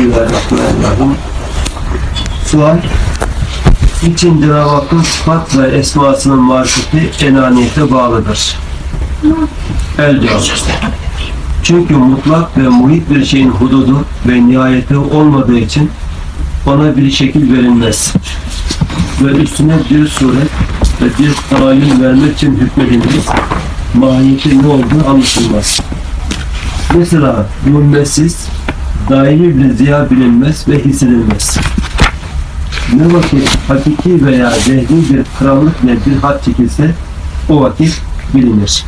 Bismillahirrahmanirrahim. Sual için Cenab-ı Hakk'ın sıfat ve esmasının marifeti enaniyete bağlıdır. El cevap. Çünkü mutlak ve muhit bir şeyin hududu ve nihayeti olmadığı için ona bir şekil verilmez. Ve üstüne bir suret ve bir tayin vermek için hükmedilmez. Mahiyeti ne olduğu anlaşılmaz. Mesela mümmessiz, daimi bir ziya bilinmez ve hissedilmez. Ne vakit hakiki veya zehni bir krallık ile bir hat çekilse o vakit bilinir.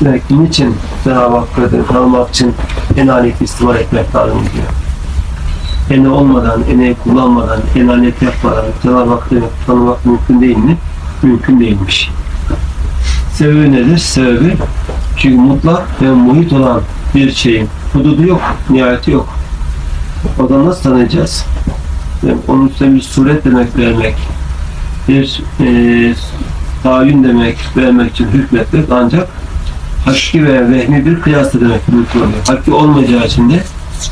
Demek ki niçin Cenab-ı Hakk'ı tanımak için enanet istimal etmek lazım diyor. Ene olmadan, eneyi kullanmadan, enanet yapmadan Cenab-ı Hakk'ı tanımak mümkün değil mi? Mümkün değilmiş. Sebebi nedir? Sebebi çünkü mutlak ve muhit olan bir şeyin hududu yok, nihayeti yok. O da nasıl tanıyacağız? Yani onun üstüne bir suret demek vermek, bir e, tayin demek vermek için hükmetmek ancak hakiki veya vehmi bir kıyasla demek mümkün oluyor. Hakiki olmayacağı için de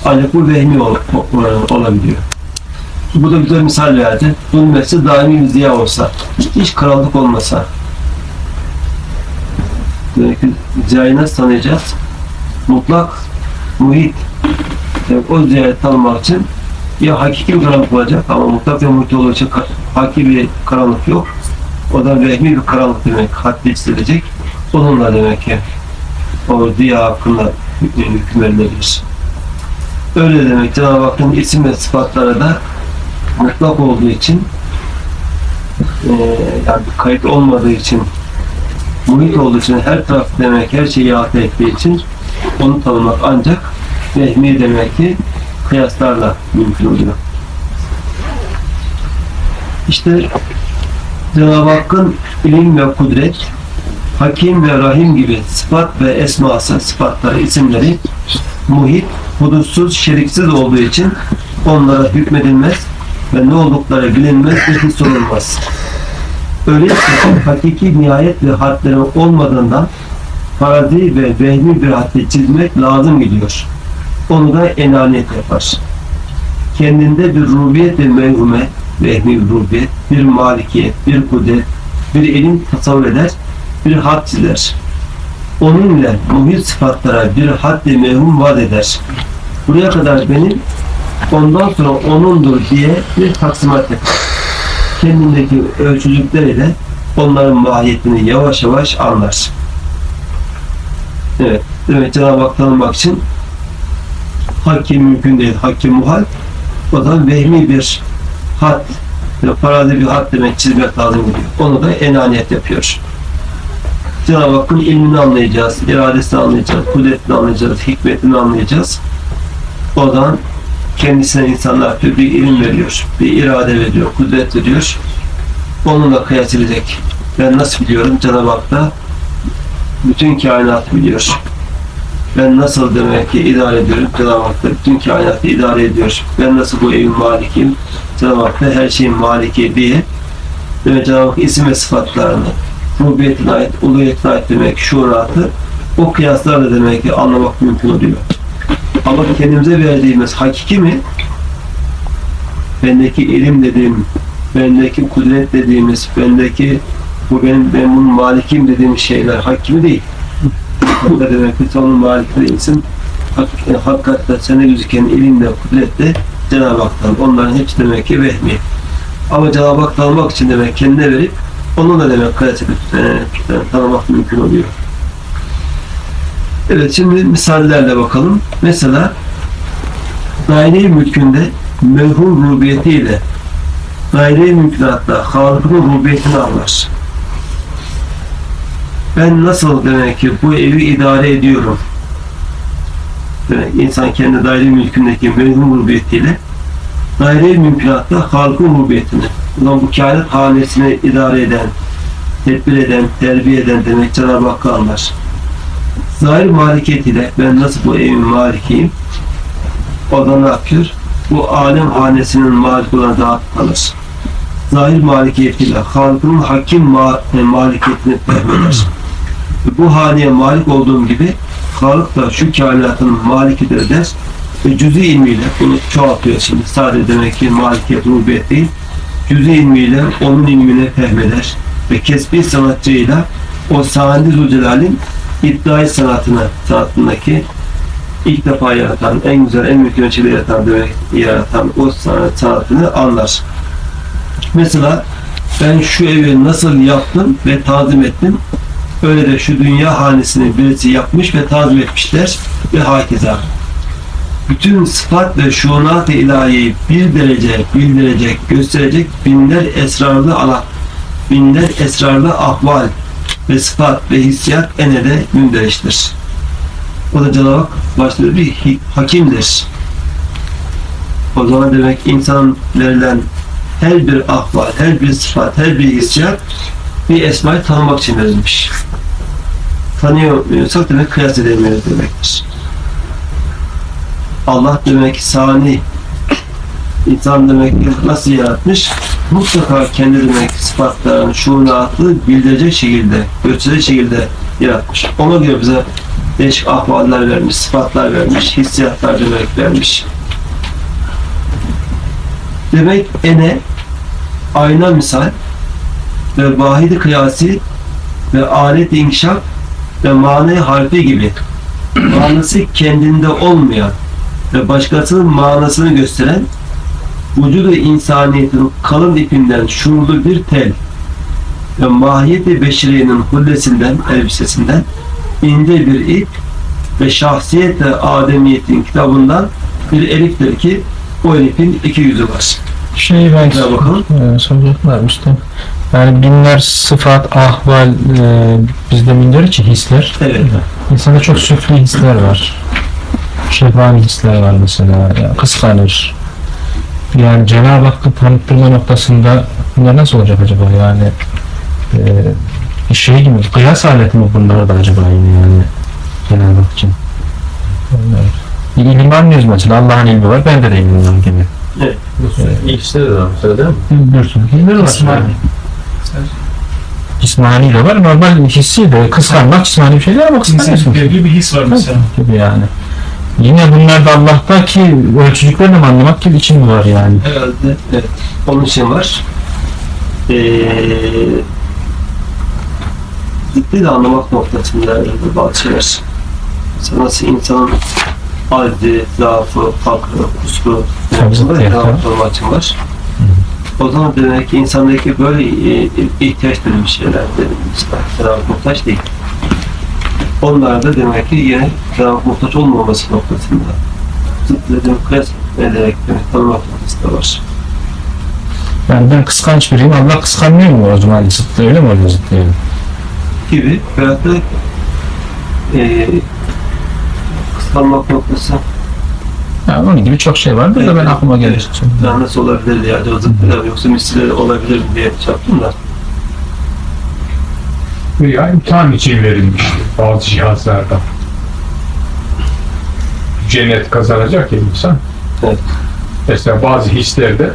ancak bu vehmi ol, ol- olabiliyor. Bu da güzel misal verdi. Zulmesi daimi bir ziya olsa, hiç krallık olmasa, Demek ki ziyayı nasıl tanıyacağız? Mutlak, muhit. Yani o ziyayı tanımak için ya hakiki bir karanlık olacak ama mutlak ve muhit ka- hakiki bir karanlık yok. O da vehmi bir karanlık demek. Haddi hissedilecek. Onunla demek ki o ziya hakkında hük- hüküm verilebilir. Öyle demek Cenab-ı Hakk'ın isim ve sıfatları da mutlak olduğu için eee yani kayıt olmadığı için muhit olduğu için her taraf demek her şeyi ihate ettiği için onu tanımak ancak vehmi demek ki kıyaslarla mümkün oluyor. İşte Cenab-ı Hakk'ın ilim ve kudret, Hakim ve Rahim gibi sıfat ve esması, sıfatları, isimleri muhit, hudutsuz, şeriksiz olduğu için onlara hükmedilmez ve ne oldukları bilinmez ve his olunmaz. Öyleyse hakiki nihayet ve hadlerin olmadığından farazi ve vehmi bir haddi çizmek lazım gidiyor. Onu da enaniyet yapar. Kendinde bir rubiyet ve mevhume, vehmi bir rubiyet, bir malikiyet, bir kudret, bir ilim tasavvur eder, bir had çizer. Onun ile muhit sıfatlara bir haddi mevhum vaat eder. Buraya kadar benim, ondan sonra onundur diye bir taksimat yapar kendindeki ölçülükleriyle onların mahiyetini yavaş yavaş anlar. Evet, demek Cenab-ı Hak tanımak için hakki mümkün değil, hakki muhal. O da vehmi bir hat, farazi bir hat demek çizmek lazım gidiyor. Onu da enaniyet yapıyor. Cenab-ı Hakk'ın ilmini anlayacağız, iradesini anlayacağız, kudretini anlayacağız, hikmetini anlayacağız. O zaman kendisine insanlar bir ilim veriyor, bir irade veriyor, kudret veriyor. Onunla kıyas edecek. Ben nasıl biliyorum? Cenab-ı Hak da bütün kainatı biliyor. Ben nasıl demek ki idare ediyorum? Cenab-ı Hak idare ediyor. Ben nasıl bu evin malikiyim? Cenab-ı her şeyin maliki diye demek Cenab-ı isim ve sıfatlarını rububiyetine ait, uluyetine ait demek şuuratı o kıyaslarla demek ki anlamak mümkün oluyor. Ama kendimize verdiğimiz hakiki mi? Bendeki ilim dediğim, bendeki kudret dediğimiz, bendeki bu benim, ben bunun malikim dediğim şeyler hakimi değil. Da demek ki onun. Hak, e, hakikaten sana gözüken ilimle, kudretle Cenab-ı Hak'tan. Onların hepsi demek ki vehmi. Ama Cenab-ı Hak tanımak için demek kendine verip onu da demek kıyas edip e, tanımak mümkün oluyor. Evet şimdi misallerle bakalım. Mesela daire-i mülkünde mevhum rubiyetiyle daire-i mümkünatta Halık'ın rubiyetini anlar. Ben nasıl demek ki bu evi idare ediyorum? Demek insan kendi daire-i mülkündeki mevhum rubiyetiyle daire-i mümkünatta Halık'ın rubiyetini o zaman bu kainat hanesini idare eden, tedbir eden, terbiye eden demek Cenab-ı Hakk'ı anlar zahir malikiyetiyle ben nasıl bu evin malikiyim o da ne yapıyor? Bu alem hanesinin malik olan daha kalır. Zahir malikiyetiyle halkın hakim ma e, malikiyetini fehmeder. Bu haneye malik olduğum gibi Halık da şu kainatın malikidir der. ve cüz'i ilmiyle bunu çoğaltıyor şimdi. Sadece demek ki malikiyet, rububiyet değil. Cüz'i ilmiyle onun ilmini fehmeder ve kesbi sanatçıyla o Sadi Zülcelal'in iddiayı sanatını, sanatındaki ilk defa yaratan, en güzel, en mümkün şeyleri yaratan demek, yaratan o sanat, sanatını anlar. Mesela ben şu evi nasıl yaptım ve tazim ettim, öyle de şu dünya hanesini birisi yapmış ve tazim etmişler ve hakeza. Bütün sıfat ve şuunat-ı ilahiyi bir derece bildirecek, gösterecek binler esrarlı Allah, binler esrarlı ahval ve sıfat ve hissiyat enede mündereştir. O da Cenab-ı Hak başta bir hakimdir. O zaman demek insan verilen her bir ahval, her bir sıfat, her bir hissiyat bir esmayı tanımak için verilmiş. Tanıyamıyorsak demek kıyas edemiyoruz demektir. Allah demek sani, insan demek nasıl yaratmış? Mutlaka kendi demek sıfatlarını, şuunatı bildirecek şekilde, gösterecek şekilde yaratmış. Ona göre bize değişik ahvaller vermiş, sıfatlar vermiş, hissiyatlar demek vermiş. Demek ene, ayna misal ve vahidi kıyasi ve alet inkişaf ve mani harfi gibi manası kendinde olmayan ve başkasının manasını gösteren vücudu insaniyetin kalın ipinden şuurlu bir tel ve mahiyeti beşeriyenin hullesinden, elbisesinden ince bir ip ve şahsiyet Ademiyet'in kitabından bir eliftir ki o elifin iki yüzü var. Şey ben bakalım. e, soracaklar işte. Yani binler sıfat, ahval e, bizde minder için hisler. Evet. İnsanda çok süfli hisler var. Şefani hisler var mesela. Ya, kıskanır. Yani Cenab-ı Hakk'ı tanıttırma noktasında bunlar nasıl olacak acaba yani? E, bir şey gibi, kıyas aleti mi bunlar da acaba yine yani Cenab-ı Hak için? Bir ilim anlıyoruz mesela. Allah'ın ilmi var, bende de ilmim var gibi. İkisi de var değil mi? Bir sürü filmler var. İsmail. Cismani de var, normal hissi de. Kıskanmak cismani bir şeyler ama kıskanıyorsun. belli bir his var mesela. Gibi yani. Yine bunlar da Allah'taki ölçücüklerini anlamak gibi için mi var yani? Herhalde evet. Onun için var. Ee, de anlamak noktasında herhalde bazı şeyler. Mesela nasıl insanın aczi, zaafı, fakrı, kusuru noktasında evet. için var. O zaman demek ki insandaki böyle e, ihtiyaç duyduğu şeyler dedim. Cenab-ı muhtaç değil. Onlar da demek ki yine Cenab-ı muhtaç olmaması noktasında zıt dedim kıyas ederek demek tanımak noktasında var. Yani ben kıskanç biriyim, Allah kıskanmıyor mu o zaman? Zıttı öyle mi oluyor yani? gibi veyahut da e, kıskanmak noktası yani onun gibi çok şey vardır da ben aklıma yani nasıl olabilir diye acaba zıtlar yoksa misli olabilir diye çarptım da Veya imtihan için verilmiş bazı cihazlarda. Cennet kazanacak ya insan. Evet. Mesela bazı hislerde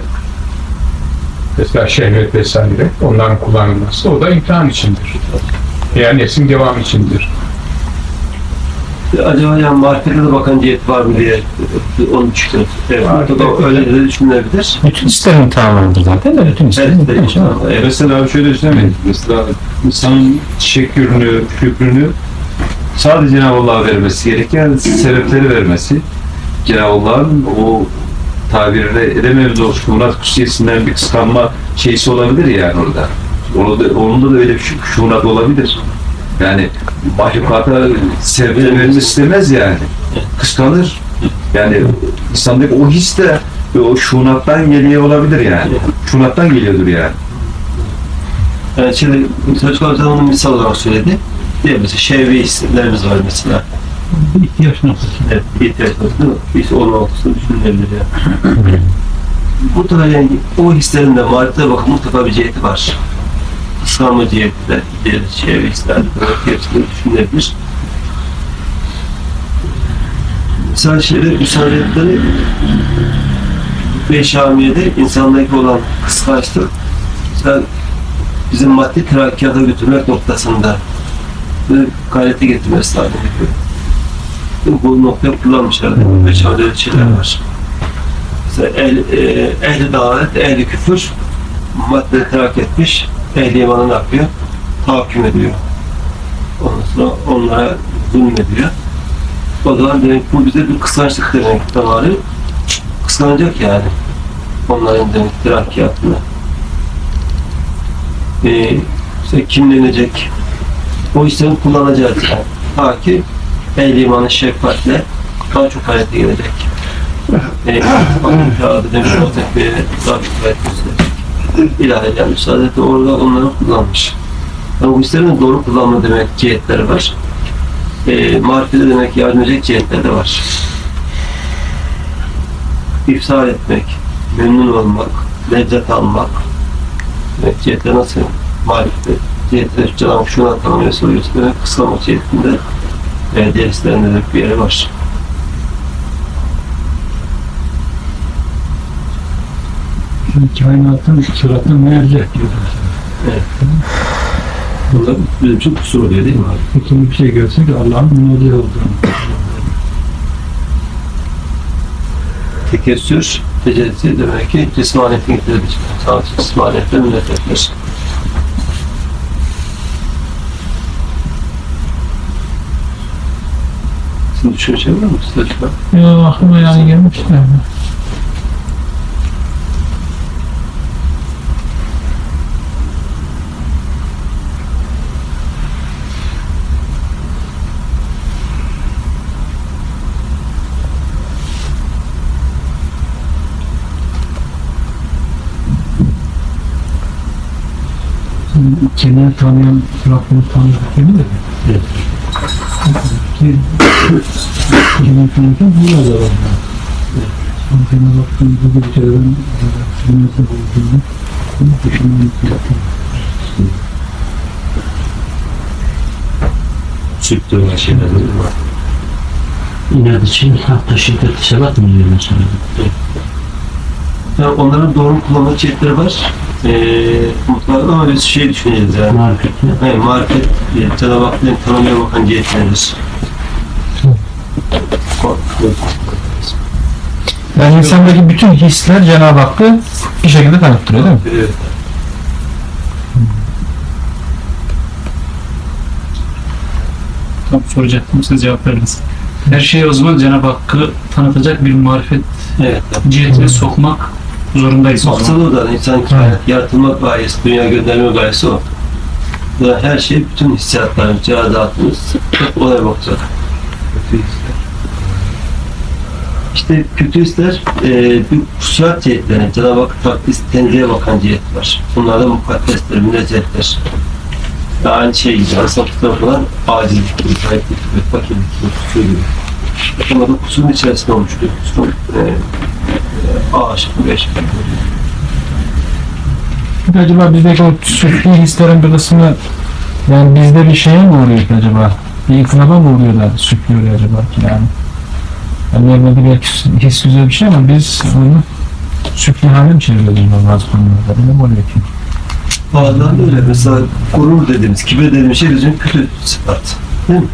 mesela şehvet vesaire onların kullanılması o da imtihan içindir. Yani neslin devam içindir. Acaba yani marifete de bakan cihet var mı diye onu düşünüyorum. Evet, mutlaka öyle de düşünebilir. Bütün isterim tamamdır zaten de bütün isterim. Evet, evet, evet. Mesela şöyle düşünemeyiz. Mesela insanın şekrünü, şükrünü sadece Cenab-ı Allah'a vermesi gereken sebepleri vermesi. Cenab-ı Allah'ın o tabirle edememiz o şunat kutsiyesinden bir kıskanma şeysi olabilir yani orada. Onu da, onun da öyle bir şu- şunat olabilir. Yani mahlukata vermesi istemez yani. Kıskanır. Yani insandaki o his de o şunattan geliyor olabilir yani. Şunattan geliyordur yani. Yani şimdi Hoca onu misal olarak söyledi. Diye mesela şehvi hislerimiz var mesela. İhtiyaç noktası. Evet, ihtiyaç noktasında his olma noktasında düşünülebilir yani. mutlaka yani o hislerin de marifete bakın mutlaka bir ciheti var. Ciheti de, diğer şey hisler de hepsini düşünülebilir. Mesela şeyde müsaadeleri ve Şamiye'de insandaki olan kıskançlık mesela bizim maddi terakkiyata götürmek noktasında böyle gayrete getirmesi lazım. bu noktaya kullanmışlar. Beş öyle şeyler var. Mesela el, e, ehli davet, ehli küfür madde terak etmiş. Ehli imanı ne yapıyor? Tahakküm ediyor. Ondan sonra onlara zulmediyor. O zaman demek bu bize bir kıskançlık demek damarı. Kıskanacak yani. Onların demek terakkiyatını. Ee, işte kimlenecek? O işlemi kullanacağız yani. Ta ki imanı şefkatle daha çok hayata gelecek. Ee, bakın kağıdı demiş o tekmeye daha çok hayat gösterecek. İlahi müsaade etti, orada onları kullanmış. İşlerin doğru kullanma demek cihetleri var. E, marifete demek yardım edecek cihetler de var. İfsal etmek, memnun olmak, lezzet almak. Evet, cihetler nasıl marifete? Cihetler Cenab-ı şuna tanımaya soruyorsun. Demek kıslamak cihetinde e, derslerinde de bir yeri var. Kainatın suratını meğerle diyorlar. Bunda bizim için kusur oluyor değil mi abi? Peki bir şey görsek Allah'ın münevver olduğunu. Tekessür, tecellisi demek ki cismaniyetin getirilir. Sadece şey var mı? Size çıkar. Ya aklıma yani gelmiş de. Kendini tanıyan, Rabbini tanıyan değil mi? Evet. Ki kendini tanırken burada var. Ama kendine baktığın bu gibi şeylerin dünyası olduğunu bunu düşünmeyi gerekiyor. Süt dövme şeyler mi? İnat için hafta şiddet sebat mı diyor mesela? Yani onların doğru kullanma cihetleri var. Ee, mutlaka ama biz şey düşüneceğiz yani. Marifetle. Yani marifet, e, Cenab-ı Hakk'ın tanımaya bakan cihetleridir. Yani insandaki bütün hisler Cenab-ı Hakk'ı bir şekilde tanıttırıyor değil mi? Evet. Tam soracaktım siz cevap verdiniz. Her şeyi o zaman Cenab-ı Hakk'ı tanıtacak bir marifet Evet. cihetine sokmak zorundayız. Maksadı o da insan kainat yaratılmak gayesi, dünya gönderme gayesi o. Ve her şey, bütün hissiyatlarımız, cihazatımız hep. Kötü hisler. İşte kötü hisler, e, bir kusurat cihetleri, Cenab-ı Hak takdis, tenzihe bakan cihet var. Bunlar da mukaddestir, münezzehtir. Ve aynı şey gibi, aslında tarafından acizlik gibi, kayıtlık gibi, fakirlik gibi, kusur gibi. Bunlar da kusurun içerisinde olmuştur. Kusurun e, A şıkkı, B şıkkı. Peki acaba bizdeki o süfli hislerin bir kısmı yani bizde bir şeye mi uğruyor ki acaba? Bir inkılaba mı uğruyorlar, süfli oluyor acaba ki yani? Yani normalde belki his güzel bir şey ama biz onu süfli hale mi çeviriyoruz bazı konularda? Ne mi oluyor ki? Bazen de öyle. Mesela gurur dediğimiz, kibir dediğimiz şey bizim kötü sıfat. Değil mi?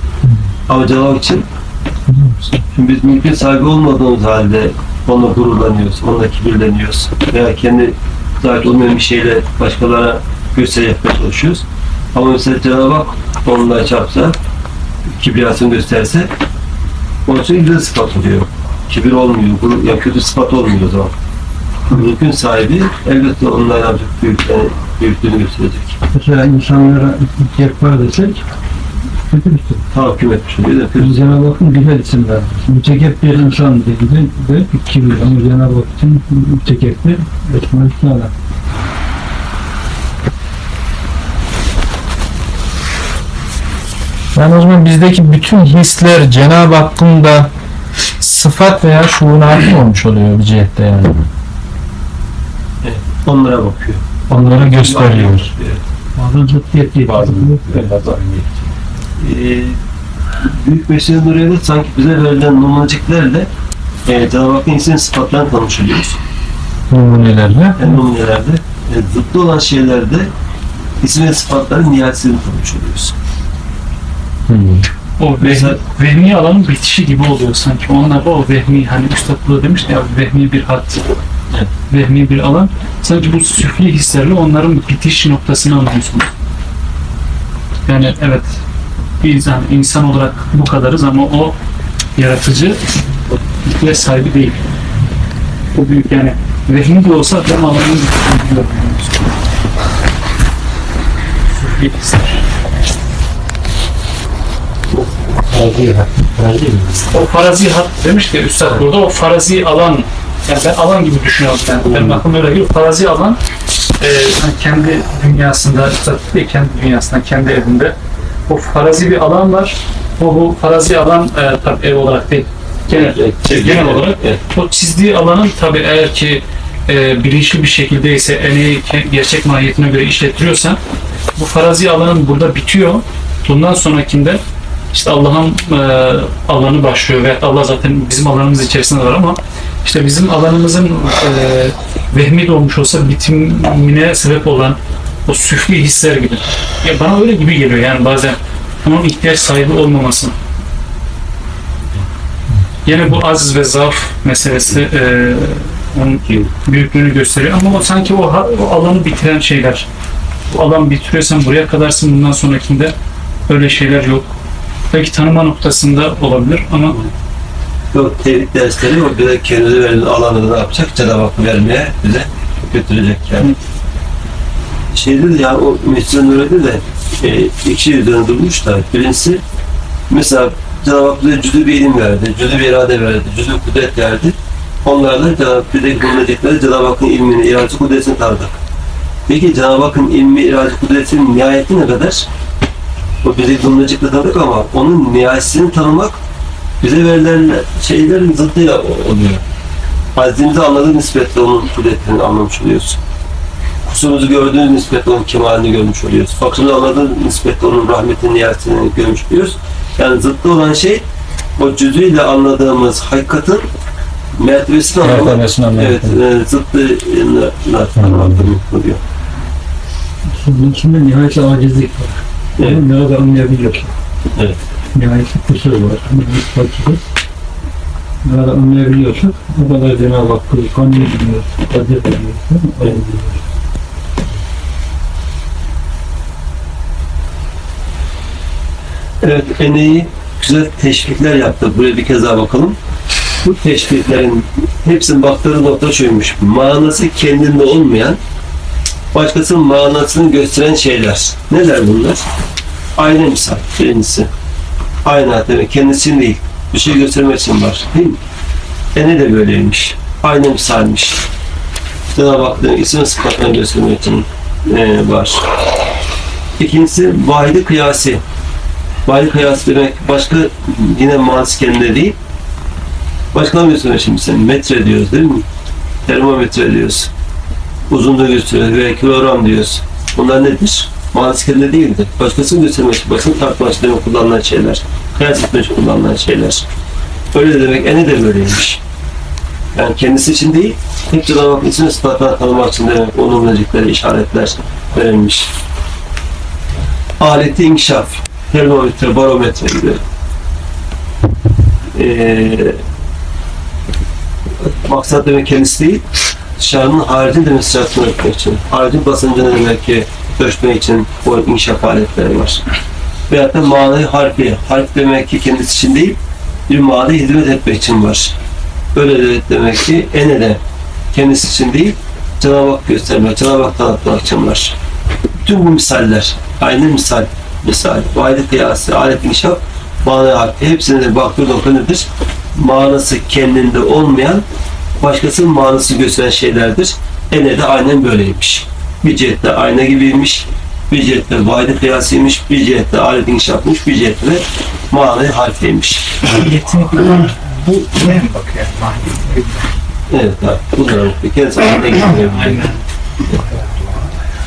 Ama Cenab-ı için şimdi biz mülkün sahibi olmadığımız halde onunla gururlanıyoruz, onunla kibirleniyoruz. Veya kendi zahit olmayan bir şeyle başkalarına gösteri yapmaya çalışıyoruz. Ama mesela Cenab-ı Hak onunla çarpsa, kibriyasını gösterse, onun için güzel sıfat oluyor. Kibir olmuyor, gurur, ya kötü sıfat olmuyor o zaman. Mülkün sahibi elbette onunla ancak büyüklerini, büyüklüğünü gösterecek. Mesela insanlara ihtiyat var desek bir. Tahakküm etmiş. Cenab-ı Hakk'ın güzel isimler. Mütekebbir insan dediğinde de kibir ama Cenab-ı Hak için mütekebbir Esma-ı Hüsna'da. Yani o zaman bizdeki bütün hisler Cenab-ı Hakk'ın da sıfat veya şuuruna hakim olmuş oluyor bir cihette yani. Onlara bakıyor. Onlara gösteriyor. Evet. Bazen zıttiyet diye. Bazı Ee, Büyük Mesih Nuriye'de sanki bize verilen numuneciklerle e, Cenab-ı Hakk'ın isim sıfatlarını tanımış oluyoruz. Numunelerle. En numunelerde, e, zıttı olan şeylerde isim ve sıfatların nihayetsini tanımış oluyoruz. Hmm. O Mesela- vehmi, alanın bitişi gibi oluyor sanki. Onlarda o vehmi hani Üstad burada demiş ya vehmi bir hat. Vehmi bir alan. Sanki bu süfli hislerle onların bitiş noktasını anlıyorsunuz. Yani evet biz hani insan olarak bu kadarız ama o yaratıcı ihtiyaç sahibi değil. O büyük yani vehmi de olsa ben mi? O farazi hat demiş ki Üstad burada o farazi alan yani ben alan gibi düşünüyorum ben. Benim aklıma öyle geliyor. Farazi alan e, hani kendi dünyasında kendi dünyasında kendi evinde o farazi bir alan var. O bu farazi alan e, tabii ev olarak değil. Genel, genel olarak o çizdiği alanın tabii eğer ki e, bilinçli bir şekilde ise emeği gerçek mahiyetine göre işlettiriyorsan bu farazi alanın burada bitiyor. Bundan sonrakinde işte Allah'ın e, alanı başlıyor ve Allah zaten bizim alanımız içerisinde var ama işte bizim alanımızın e, vehmi doğmuş olsa bitimine sebep olan o süfli hisler gibi. Ya bana öyle gibi geliyor yani bazen onun ihtiyaç sahibi olmaması. Yine bu aziz ve zaaf meselesi e, onun büyüklüğünü gösteriyor ama o sanki o, o alanı bitiren şeyler. Bu alan bitiriyorsan buraya kadarsın bundan sonrakinde öyle şeyler yok. Belki tanıma noktasında olabilir ama Yok tevhid dersleri o bize kendine verilen alanı ne yapacak? Cenab-ı Hakk'ı vermeye bize götürecek yani. Şeyde de ya o Mescid-i Nuri'de de e, iki şey durmuş da birincisi mesela Cenab-ı Hak bize cüzü bir ilim verdi, cüzü bir irade verdi, cüzü kudret verdi. Onlarla Cenab-ı Hak bize bulunacakları Cenab-ı Hakk'ın ilmini, iradesi, kudretini tanıdık. Peki Cenab-ı Hakk'ın ilmi, iradesi, kudretinin nihayeti ne kadar? O bize bulunacakları tanıdık ama onun nihayetini tanımak bize verilen şeylerin zıttıyla o- oluyor. Haddimizi anladığın nispetle onun kudretini anlamış oluyorsun. Kusurumuzu gördüğünüz nispetle onun kemalini görmüş oluyoruz. Fakrını anladığın nispetle onun rahmetini, niyetini görmüş oluyoruz. Yani zıttı olan şey o cüzüyle anladığımız hakikatin mertebesini anlamak. Evet, e, zıttı anlamak oluyor. Bunun içinde nihayet acizlik var. Evet. Onu ne kadar anlayabiliyorsun. Evet. Nihayet kusur var. Fakir. Ne kadar anlayabiliyorsak o kadar Cenab-ı Hakk'ı anlayabiliyoruz. Kadir ediyoruz. Ayırıyoruz. Evet, Ene'yi güzel teşvikler yaptı. Buraya bir kez daha bakalım. Bu teşviklerin hepsinin baktığı nokta şuymuş. Manası kendinde olmayan, başkasının manasını gösteren şeyler. Neler bunlar? Ayna misal, birincisi. Ayna demek kendisinin değil. Bir şey göstermek için var. Değil mi? Ene de böyleymiş. Ayna misalmiş. Cenab-ı Hakk'ın isim sıfatlarını göstermek için e, var. İkincisi vahidi kıyasi. Vahidi kıyası demek başka yine manası kendine değil. Gösteriyor şimdi sen? Metre diyoruz değil mi? Termometre diyoruz. Uzunluğu gösteriyoruz ve kilogram diyoruz. Bunlar nedir? Manası kendine değildir. Başkasını göstermek için, başkasını tartmak için kullanılan şeyler. Kıyas etmek için kullanılan şeyler. Öyle de demek ene de böyleymiş. Yani kendisi için değil, hep Cenab-ı Hakk'ın ismini sıfatlarını tanımak için demek onun işaretler verilmiş. Aleti inkişaf termometre, barometre gibi. Ee, maksat demek kendisi değil, dışarının haricin demek sıcaklığı ölçmek için. Haricin basıncını demek ki ölçmek için o inşaat aletleri var. Veyahut da manayı harfi. Harf demek ki kendisi için değil, bir manaya hizmet etmek için var. Öyle de demek ki ene de kendisi için değil, Cenab-ı Hak göstermek, Cenab-ı Hak tanıtmak için var. Bütün bu misaller, aynı misal, misal, vahide kıyası, alet inşaat, mana harfi, hepsine de baktığı nokta nedir? Manası kendinde olmayan, başkasının manası gösteren şeylerdir. Ene de aynen böyleymiş. Bir cihette ayna gibiymiş, bir cihette vahide kıyasıymış, bir cihette alet inşaatmış, bir cihette de manayı harfiymiş. bu ne mi bakıyor? Evet, abi, bunlar bir kez haline getiriyor.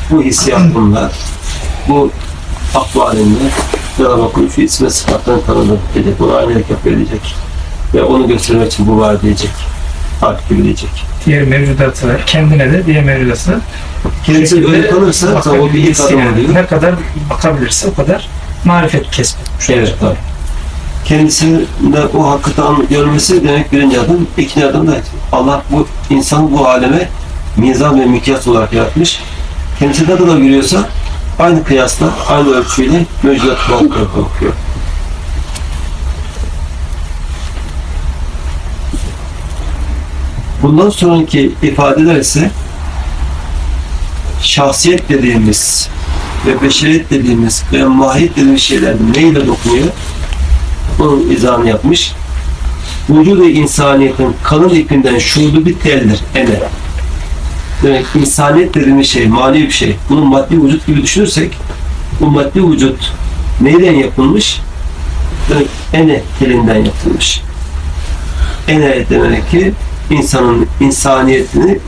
Bu hissiyat bunlar. Bu aklı alemde Cenab-ı Hakk'ın şu isme sıfatlarını tanıdım diyecek. Bunu aynalık yapıyor diyecek. Ve onu göstermek için bu var diyecek. Harf gibi diyecek. Diğer mevcudatı. Kendine de diğer mevcudatı Kendisi öyle tabii o bir ilk adım yani. oluyor. Ne kadar bakabilirse o kadar marifet kesbetmiş Evet abi. kendisinde o hakikati an- görmesi demek birinci adım. İkinci adım da Allah bu insanı bu aleme mizan ve mikyas olarak yaratmış. Kendisi ne kadar görüyorsa aynı kıyasla, aynı ölçüyle mevcudat bakıyor. bakıyor. Bundan sonraki ifadeler ise şahsiyet dediğimiz ve beşeriyet dediğimiz ve mahiyet dediğimiz şeyler neyle dokunuyor? Bunun izahını yapmış. Vücudu insaniyetin kalın ipinden şuurlu bir teldir, ene. Demek insaniyet dediğimiz şey, manevi bir şey. Bunu maddi vücut gibi düşünürsek, bu maddi vücut neyden yapılmış? Demek ene telinden yapılmış. Ene demek ki insanın insaniyetini,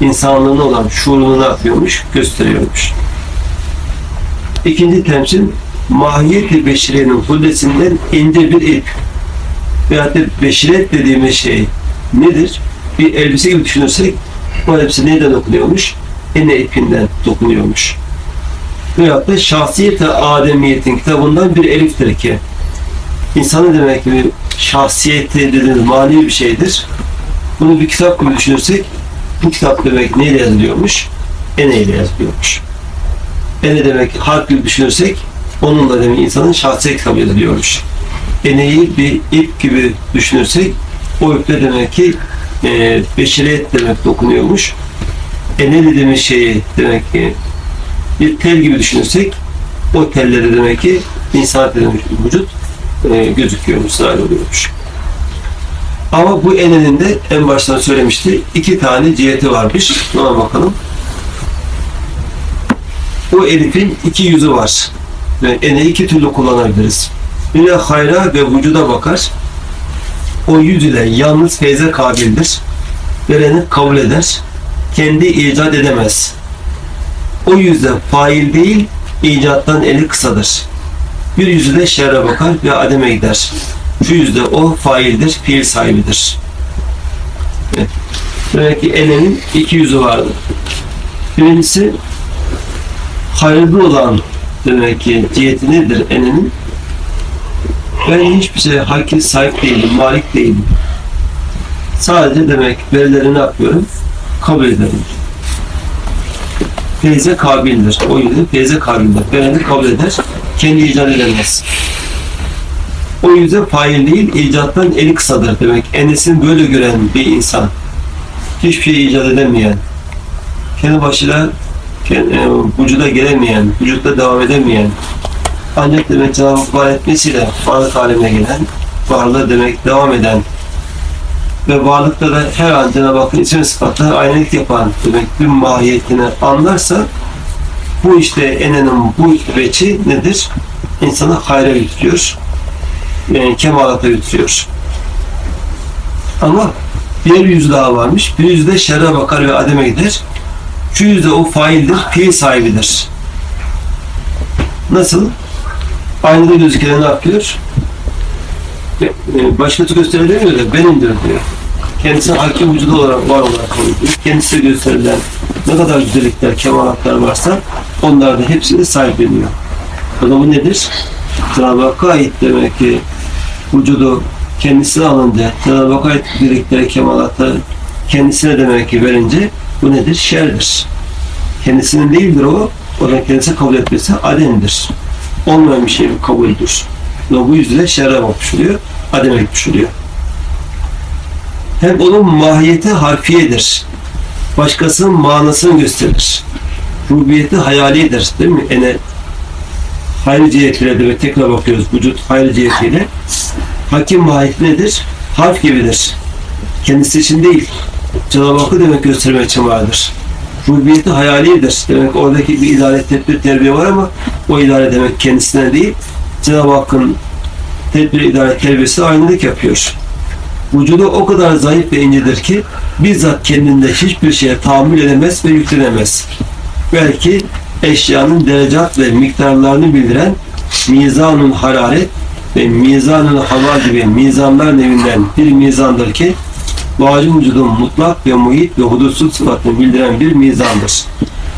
insanlığına olan şuurunu ne yapıyormuş? Gösteriyormuş. İkinci temsil mahiyeti beşirenin hullesinden ince bir ip. Veyahut da beşiret dediğimiz şey nedir? Bir elbise gibi düşünürsek o elbise neyden dokunuyormuş? Ene ipinden dokunuyormuş. Veyahut da şahsiyet-i Ademiyet'in kitabından bir eliftir ki insanın demek ki şahsiyeti dediğimiz manevi bir şeydir. Bunu bir kitap gibi düşünürsek bu kitap demek neyle yazılıyormuş? Ene ile yazılıyormuş. Ene demek harf gibi düşünürsek onunla demek insanın şahsi kitabı yazılıyormuş. Eneyi bir ip gibi düşünürsek o iple demek ki e, beşeriyet demek dokunuyormuş. Ene dediğimiz şeyi demek ki bir tel gibi düşünürsek o tellere demek ki insan demek vücut e, gözüküyormuş, zahir oluyormuş. Ama bu enenin de en baştan söylemişti. iki tane ciheti varmış. Ona bakalım. Bu elifin iki yüzü var. Ve eneyi iki türlü kullanabiliriz. Biri hayra ve vücuda bakar. O yüz ile yalnız feyze kabildir. Vereni kabul eder. Kendi icat edemez. O yüzde fail değil, icattan eli kısadır. Bir yüzü de şerre bakar ve ademe gider. Şu yüzde o faildir, fiil sahibidir. Evet. Demek ki elenin iki yüzü vardır. Birincisi hayırlı olan demek ki ciheti nedir elenin? Ben hiçbir şey hakki sahip değilim, malik değilim. Sadece demek verileri ne yapıyorum? Kabul ederim. Feyze kabildir. O yüzden feyze kabildir. Vereni kabul eder. Kendi icat edemez. O yüzden fail değil, icattan eli kısadır demek. Enes'in böyle gören bir insan. Hiçbir şey icat edemeyen, kendi başıyla kendi, e, vücuda gelemeyen, vücutta devam edemeyen, ancak demek Cenab-ı var etmesiyle varlık haline gelen, varlığı demek devam eden ve varlıkta da her an Cenab-ı Hakk'ın isim sıfatları aynelik yapan demek bir mahiyetini anlarsa bu işte enenin bu veçi nedir? İnsanı hayra götürüyor. Yani kemalata götürüyor. Ama bir yüz daha varmış. Bir yüzde şerre bakar ve ademe gider. Şu yüzde o faildir, fiil sahibidir. Nasıl? Aynada gözükene ne yapıyor? E, Başkası gösteremiyor da benimdir diyor. Kendisi hakim vücudu olarak var olarak ediyor. Kendisi gösterilen ne kadar güzellikler, kemalatlar varsa onlar da hepsini sahipleniyor. O zaman nedir? Cenab-ı Hakk'a ait demek ki vücudu kendisine alınca, Cenab-ı Hakk'a ait güzellikleri, kemalatları kendisine demek ki verince bu nedir? Şerdir. Kendisinin değildir o. O da kendisi kabul etmesi ademdir. Olmayan bir şey kabuldür. Ve bu yüzden şerre bakmış oluyor. Ademe gitmiş oluyor. Hem onun mahiyeti harfiyedir. Başkasının manasını gösterir. Rubiyeti hayalidir. Değil mi? Ene hayri cihetiyle demek tekrar bakıyoruz. Vücut hayri cihetiyle. Hakim mahiyeti nedir? Harf gibidir. Kendisi için değil. Cenab-ı Hakk'ı demek göstermek için vardır. Rubiyeti hayalidir. Demek oradaki bir idare tedbir terbiye var ama o idare demek kendisine değil. Cenab-ı Hakk'ın tedbir idare terbiyesi aynılık yapıyor. Vücudu o kadar zayıf ve incedir ki bizzat kendinde hiçbir şeye tahammül edemez ve yüklenemez. Belki eşyanın derecat ve miktarlarını bildiren mizanun hararet ve mizanun hava gibi mizanlar nevinden bir mizandır ki vücudun mutlak ve muhit ve hudutsuz sıfatını bildiren bir mizandır.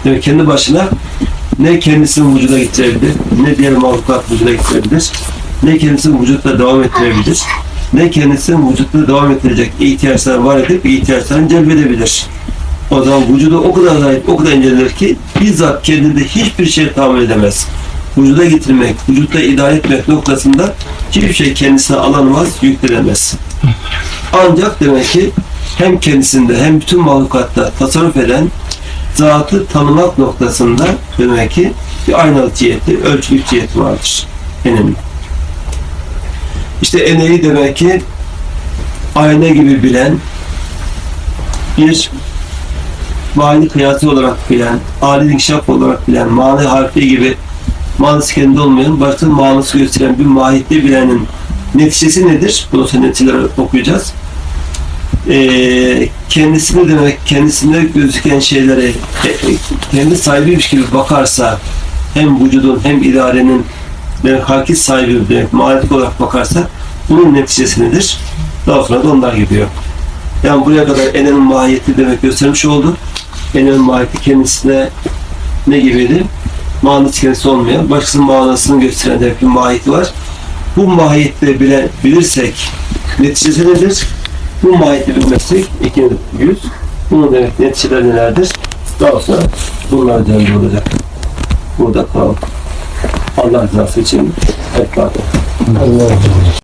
Demek kendi başına ne kendisinin vücuda getirebilir, ne diğer mahlukat vücuda getirebilir. ne kendisini vücutta devam ettirebilir, ne kendisini vücutta devam ettirecek ihtiyaçlar var edip ihtiyaçlarını celbedebilir. O zaman vücudu o kadar zayıf, o kadar incelir ki bizzat kendinde hiçbir şey tahammül edemez. Vücuda getirmek, vücutta idare etmek noktasında hiçbir şey kendisine alanmaz, yüklenemez. Ancak demek ki hem kendisinde hem bütün mahlukatta tasarruf eden zatı tanımak noktasında demek ki bir aynalık ciheti, ölçülük ciheti vardır. Enenin. İşte eneyi demek ki ayna gibi bilen bir mani kıyası olarak bilen, âli inkişaf olarak bilen, mani harfi gibi manası kendinde olmayan, başka manası gösteren bir mahiyette bilenin neticesi nedir? Bunu sonra neticeler okuyacağız. Ee, kendisine demek, kendisinde gözüken şeylere e, e, kendi sahibiymiş gibi bakarsa hem vücudun hem idarenin demek hakik sahibi demek manetik olarak bakarsa bunun neticesi nedir? Daha sonra da onlar gidiyor. Yani buraya kadar enenin mahiyeti demek göstermiş oldu. Enenin mahiyeti kendisine ne gibiydi? Manası kendisi olmayan, başkasının manasını gösteren demek bir mahiyeti var. Bu mahiyette bile bilirsek neticesi nedir? Bu mahiyeti bilmezsek ikinci yüz. Bunun demek neticeleri nelerdir? Daha sonra bunlar üzerinde olacak. Burada kalalım. Allah rızası için hep beraber.